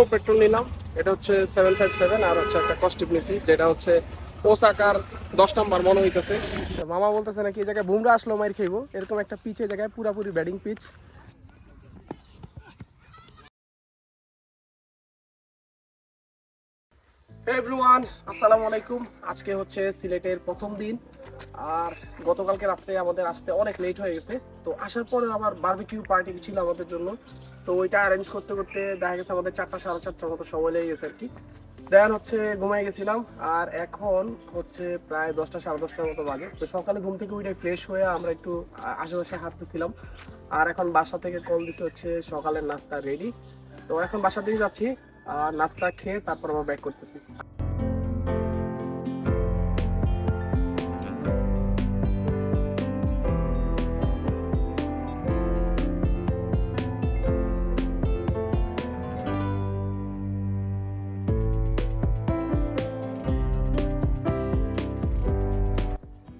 Petrol নিলাম। এটা হচ্ছে সেভেন ফাইভ সেভেন আর হচ্ছে একটা কস্টিপ নিছি, যেটা হচ্ছে ওসাকার দশ নম্বর মনে হইতেছে। মামা বলতেছে নাকি এই জায়গায় বুমরা আসলো, মাইর খাইবো। এরকম একটা পিচ এই জায়গায় পুরাপুরি ব্যাটিং পিচ এভরিওয়ান আসসালামু আলাইকুম। আজকে হচ্ছে সিলেটের প্রথম দিন। আর গতকালকে রাত্রে আমাদের আসতে অনেক লেট হয়ে গেছে। তো আসার পরে আবার বারবিকিউ পার্টি ছিল আমাদের জন্য। তো ওইটা অ্যারেঞ্জ করতে করতে দেখা গেছে আমাদের চারটা, সাড়ে চারটার মতো সময় লেগে গেছে আর কি। দেন হচ্ছে ঘুমাই গেছিলাম। আর এখন হচ্ছে প্রায় দশটা, সাড়ে দশটার মতো বাজে। তো সকালে ঘুম থেকে উঠে ফ্রেশ হয়ে আমরা একটু আশেপাশে হাঁটতেছিলাম। আর এখন বাসা থেকে কল দিছে হচ্ছে সকালের নাস্তা রেডি তো এখন বাসা দিয়ে যাচ্ছি। নাস্তা খেয়ে তারপর আবার ব্যাক করতেছি।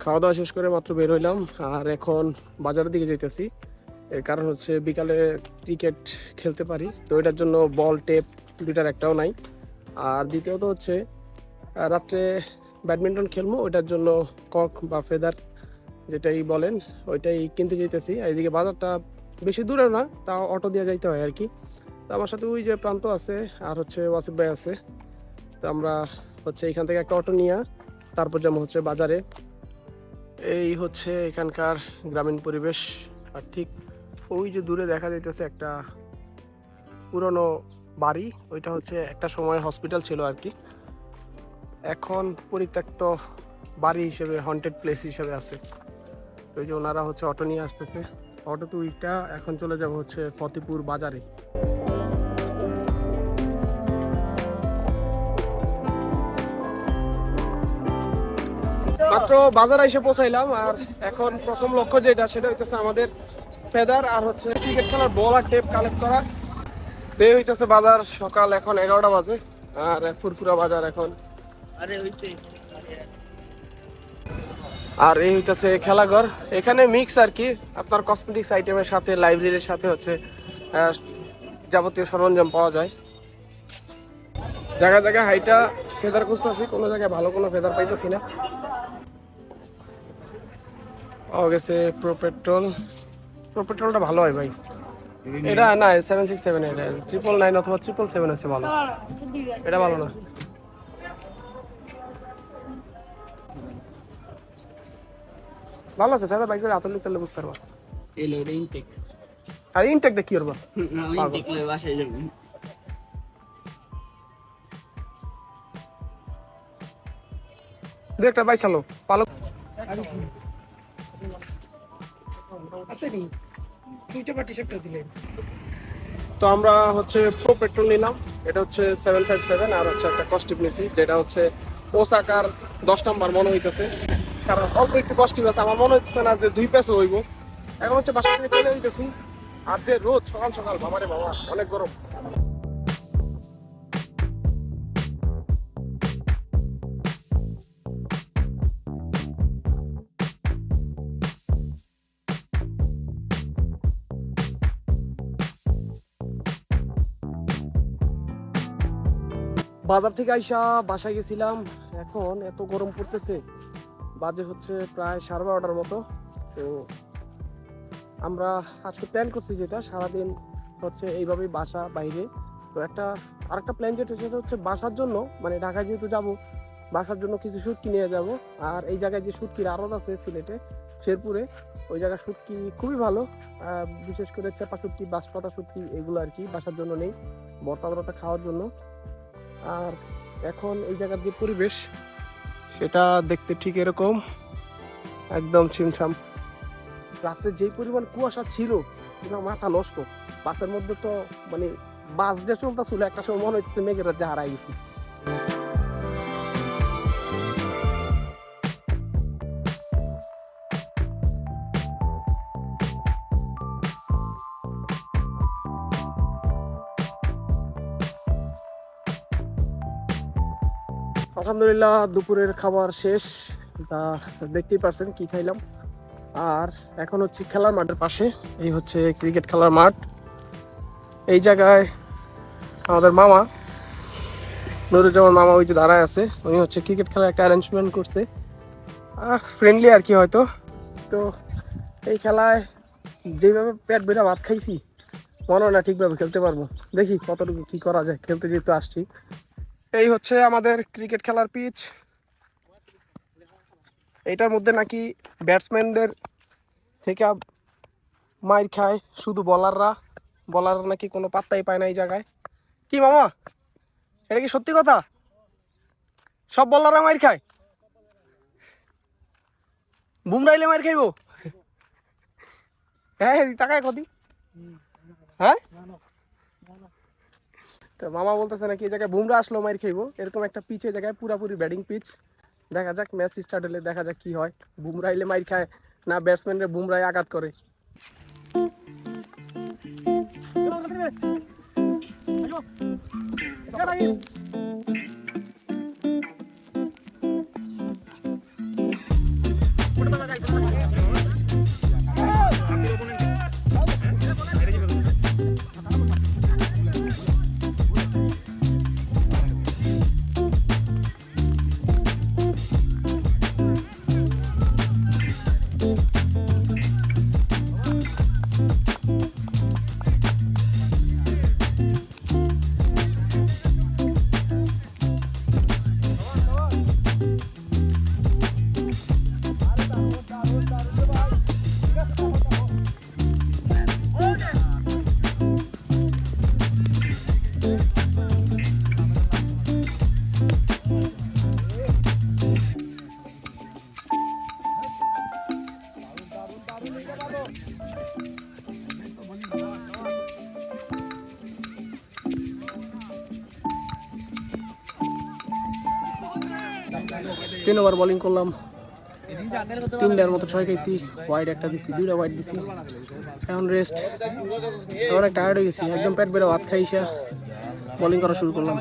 খাওয়া দাওয়া শেষ করে মাত্র বের হইলাম, আর এখন বাজারের দিকে যাইতেছি। এর কারণ হচ্ছে বিকালে ক্রিকেট খেলতে পারি, তো এটার জন্য বল টেপ দুইটার একটাও নাই। আর দ্বিতীয়ত হচ্ছে রাত্রে ব্যাডমিন্টন খেলব ওইটার জন্য কক বা ফেদার যেটাই বলেন, ওইটাই কিনতে যেতেছি এদিকে বাজারটা বেশি দূরে না, তাও অটো দিয়ে যাইতে হয় আর কি। তো আমার সাথে ওই যে প্রান্ত আছে, আর হচ্ছে ওয়াসিফ ভাই আছে। তো আমরা হচ্ছে এখান থেকে একটা অটো নিয়ে, তারপর যেমন হচ্ছে বাজারে। এই হচ্ছে এখানকার গ্রামীণ পরিবেশ। আর ঠিক ওই যে দূরে দেখা যাইতেছে একটা পুরনো বাড়ি, ওইটা হচ্ছে একটা সময় হসপিটাল ছিল আর কি এখন পরিত্যক্ত বাড়ি হিসেবে হন্টেড প্লেস হিসেবে আছে। তো যে ওনারা হচ্ছে অটো নিয়ে আসতেছে। অটো তো ওইটা এখন চলে যাব হচ্ছে ফতেপুর বাজারে। মাত্র বাজার এসে পৌঁছাইলাম, আর এখন প্রথম লক্ষ্য যেটা, সেটা হইতেছে আমাদের ফেদার আর হচ্ছে ক্রিকেট খেলার বল আর টেপ কালেক্ট করা। বের হইতেছে বাজার সকাল এখন এগারোটা বাজে আর ফুরফুরা বাজার এখন। আর এই হইতেছে খেলাঘর। এখানে মিক্স আর কি আপনার কসমেটিক্স আইটেমের সাথে লাইব্রেরির সাথে হচ্ছে যাবতীয় সরঞ্জাম পাওয়া যায়। জায়গা জায়গায় হাইটা ফেদার খুঁজতেছি কোনো জায়গায় ভালো কোনো ফেদার পাইতেছি না। পাওয়া গেছে প্রো পেট্রোল প্রো পেট্রোলটা ভালো হয় ভাই। এটা না সেভেন সিক্স সেভেন এটা ট্রিপল নাইন অথবা ট্রিপল সেভেন আছে ভালো। এটা ভালো না। ভালো আছে দাদা বাইকের আতল দিতে বুঝতে পারবা। এলো এটা ইনটেক আর ইনটেক কি করবা? ইনটেক লয়ে বাসায় যাব। দু একটা বাইক চালো পালো। তো আমরা হচ্ছে প্রো পেট্রোল নিলাম। এটা হচ্ছে সেভেন ফাইভ সেভেন আর হচ্ছে একটা কস্টিভ নিয়েছি যেটা হচ্ছে ওসাকার দশ নম্বর মনে হইতেছে। কারণ অল্প একটু কস্টিভ আছে, আমার মনে হচ্ছে না যে দুই পেসে হইব। এখন হচ্ছে বাসা থেকে চলে যেতেছি আর যে রোদ সকাল সকাল, বাবারে বাবা, অনেক গরম। বাজার থেকে আইসা বাসায় গেছিলাম। এখন এত গরম পড়তেছে। বাজে হচ্ছে প্রায় সাড়ে বারোটার মতো। তো আমরা আজকে প্ল্যান করছি যেটা, সারাদিন হচ্ছে এইভাবেই বাসা বাইরে। তো একটা, আরেকটা প্ল্যান যেটা, সেটা হচ্ছে বাসার জন্য মানে ঢাকায় যেহেতু যাব, বাসার জন্য কিছু শুটকি নিয়ে যাব। আর এই জায়গায় যে সুটকির আড়ত আছে সিলেটে, শেরপুরে, ওই জায়গার শুটকি খুবই ভালো। বিশেষ করে চেপা শুটকি বাঁশপাতা শুটকি এগুলো আর কি বাসার জন্য নেই। বর্তা খাওয়ার জন্য। আর এখন এই জায়গার যে পরিবেশ, সেটা দেখতে ঠিক এরকম। একদম ছিমছাম। রাত্রে যেই পরিমাণ কুয়াশা ছিল, পুরো মাথা নষ্ট। বাসের মধ্যে তো মানে বাস যে চলতেছিল, একটা সময় মনে হচ্ছে মেঘেরা যে হারাই গেছি। আলহামদুলিল্লাহ দুপুরের খাবার শেষ। তা দেখতেই পারছেন কি খাইলাম। আর এখন হচ্ছে খেলার মাঠের পাশে। এই হচ্ছে ক্রিকেট খেলার মাঠ। এই জায়গায় আমাদের মামা, নুরুজ্জামান মামা ওই যে দাঁড়ায় আছে। উনি হচ্ছে ক্রিকেট খেলার একটা অ্যারেঞ্জমেন্ট করছে। ফ্রেন্ডলি আর কি হয়তো। তো এই খেলায় যেভাবে পেট বেড়া ভাত খাইছি, মনে হয় না ঠিকভাবে খেলতে পারব। দেখি কতটুকু কি করা যায়। খেলতে যেহেতু আসছি। এই হচ্ছে আমাদের ক্রিকেট খেলার পিচ এইটার মধ্যে নাকি ব্যাটসম্যানদের থেকে মাইর খায় শুধু বলাররা বলাররা নাকি কোনো পাত্তাই পায় না এই জায়গায়। কি মামা? এটা কি সত্যি কথা? সব বলাররা মাইর খায়? বুমরাইলে মাইর খাইবো? হ্যাঁ তাকায় কদি হ্যাঁ? তো মামা বলতেছে নাকি এই জায়গায় বুমরা আসলো মাইর খাইবো এরকম একটা পিচের জায়গায় পুরাপুরি ব্যাটিং পিচ দেখা যাক ম্যাচ স্টার্ট হলে দেখা যাক কি হয় বুমরা এলে মাইর খায় না ব্যাটসম্যানরা বুমরায় আঘাত করে তিন ওভার বোলিং করলাম। তিনটার মতো ছয় খাইছি হোয়াইট একটা দিছি, দুইটা হোয়াইট দিছি। এখন রেস্ট অনেক টায়ার্ড হয়ে গেছি। একদম পেট বেড়ে ভাত খাইছা বোলিং করা শুরু করলাম।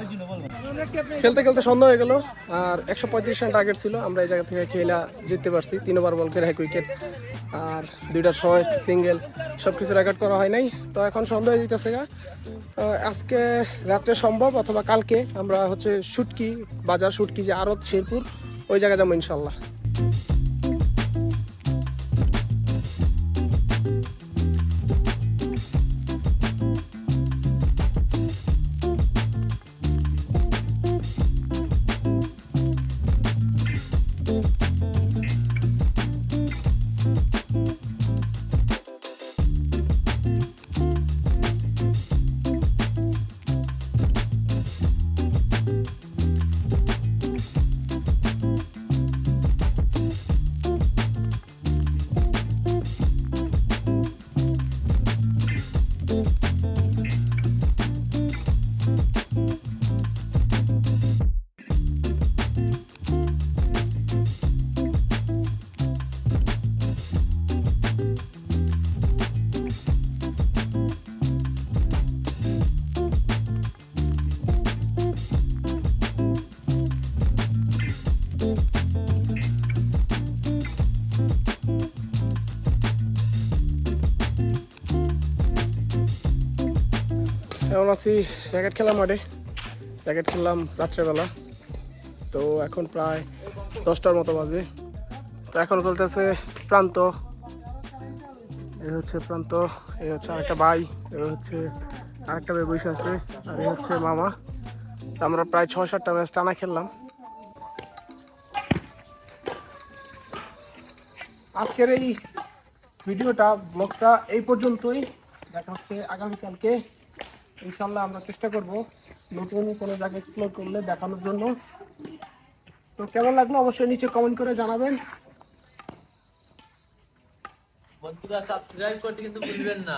খেলতে খেলতে সন্ধ্যা হয়ে গেল। আর একশো পঁয়ত্রিশ রান টার্গেট ছিল। আমরা এই জায়গা থেকে খেলা জিততে পারছি। তিন ওভার বল এক উইকেট আর দুইটা ছয় সিঙ্গেল সব কিছু রেকর্ড করা হয় নাই। তো এখন সন্ধ্যা হয়ে যেতেছে আজকে রাত্রে সম্ভব অথবা কালকে আমরা হচ্ছে শুটকি, বাজার শুটকি যে আড়ত শেরপুর ওই জায়গায় যাব ইনশাল্লাহ। এখন আছি র্যাকেট খেলা মাঠে র্যাকেট খেললাম রাত্রেবেলা। তো এখন প্রায় দশটার মতো বাজে। তো এখন চলতেছে প্রান্ত। এই হচ্ছে প্রান্ত এই হচ্ছে আরেকটা ভাই, এ হচ্ছে আরেকটা ভাই বসে আছে, আর এই হচ্ছে মামা। আমরা প্রায় ছয় সাতটা ম্যাচ টানা খেললাম। আজকের এই ভিডিওটা, ব্লগটা এই পর্যন্তই। দেখা হচ্ছে আগামীকালকে। ইনশাল্লাহ আমরা চেষ্টা করব নতুন কোনো জায়গা এক্সপ্লোর করলে দেখানোর জন্য। তো কেমন লাগল অবশ্যই নিচে কমেন্ট করে জানাবেন। বন্ধুরা সাবস্ক্রাইব করতে কিন্তু ভুলবেন না।